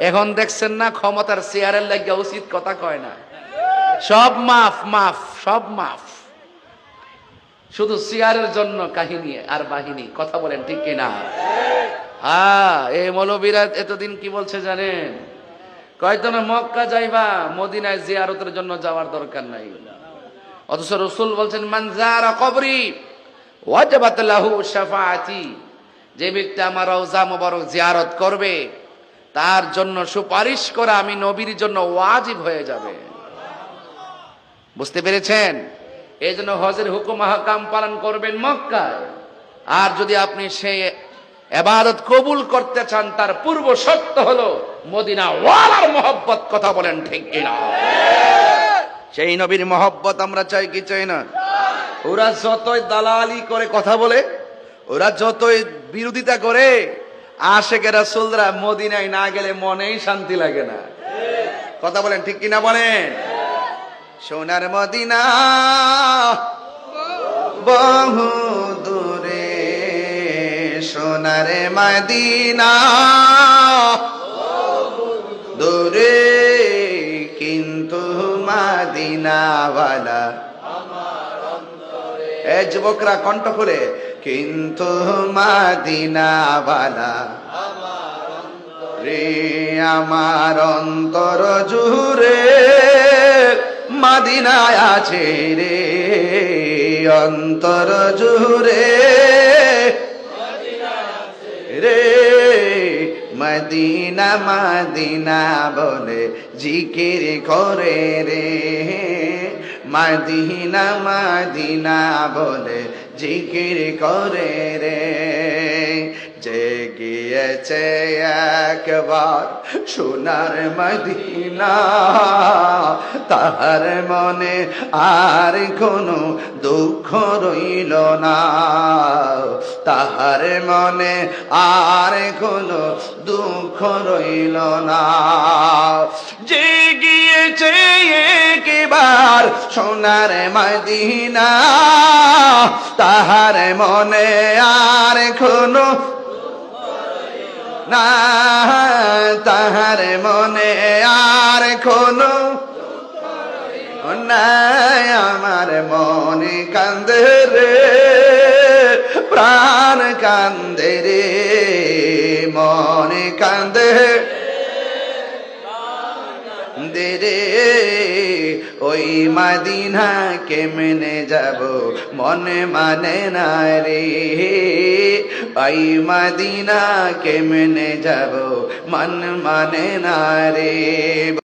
এখন দেখছেন না ক্ষমতার চেয়ারের লাগিয়া উচিত কথা কয় না। সব মাফ মাফ, সব মাফ। শুধু চেয়ারের জন্য কাহিনী আর বাহিনী, কথা বলেন ঠিক কিনা? হ্যাঁ এই মৌলবীরা এতদিন কি বলছে জানেন? কয়তো না মক্কা যাইবা, মদিনায় জিয়ারতের জন্য যাওয়ার দরকার নাই। অথচ রসুল বলছেন মানজারা কবরি, ওয়াজাবাত লাহু শাফাআতি। যে ব্যক্তি আমার রওজা মোবারক জিয়ারত করবে তার জন্য সুপারিশ করা আমি নবীর জন্য ওয়াজিব হয়ে যাবে। বুঝতে পেরেছেন? এই জন্য হজের হুকুম হাকাম পালন করবেন মক্কায়। আর যদি আপনি সেই এবাদত কবুল করতে চান, তার পূর্ব শর্ত হলো মদিনা ওয়ালার মহব্বত কথা বলেন ঠিক কিনা। সেই নবীর মহব্বত আমরা চাই কি চাই না? ওরা যতই দালালি করে কথা বলে, ওরা যতই বিরোধিতা করে আশেকে রাসূলরা মদিনায় না গেলে মনেই শান্তি লাগে না। কথা বলেন, ঠিক কিনা বলেন? সোনার মদিনা বহু দূরে, সোনার মদিনা দূরে, কিন্তু মাদিনাওয়ালা এ যুবকরা কণ্ঠ করে কিন্তু মাদিনাওয়ালা, রে আমার অন্তর জুড়ে মাদিনায় আছে রে, অন্তর জুড়ে রে, মদিনা মদিনা বলে জিকির করে রে। মদিনা মদিনা বলে জিকির করে রে। যে গিয়েছে একবার সোনার মদিনা, তাহার মনে আর কোনো দুঃখ রইল না। তাহার মনে আর কোনো দুঃখ রইল না। যে গিয়েছে একবার সোনার মদিনা, তাহার মনে আর কোনো না। তাহার মনে আর কোনো নাই। আমার মনে কান্দে রে, প্রাণ কান্দে রে, মনে কান্দে দে রে। ওই মাদিনা কেমনে যাব? মনে মানে না রে। ওই মাদিনা কেমনে যাব? মন মানে না রে।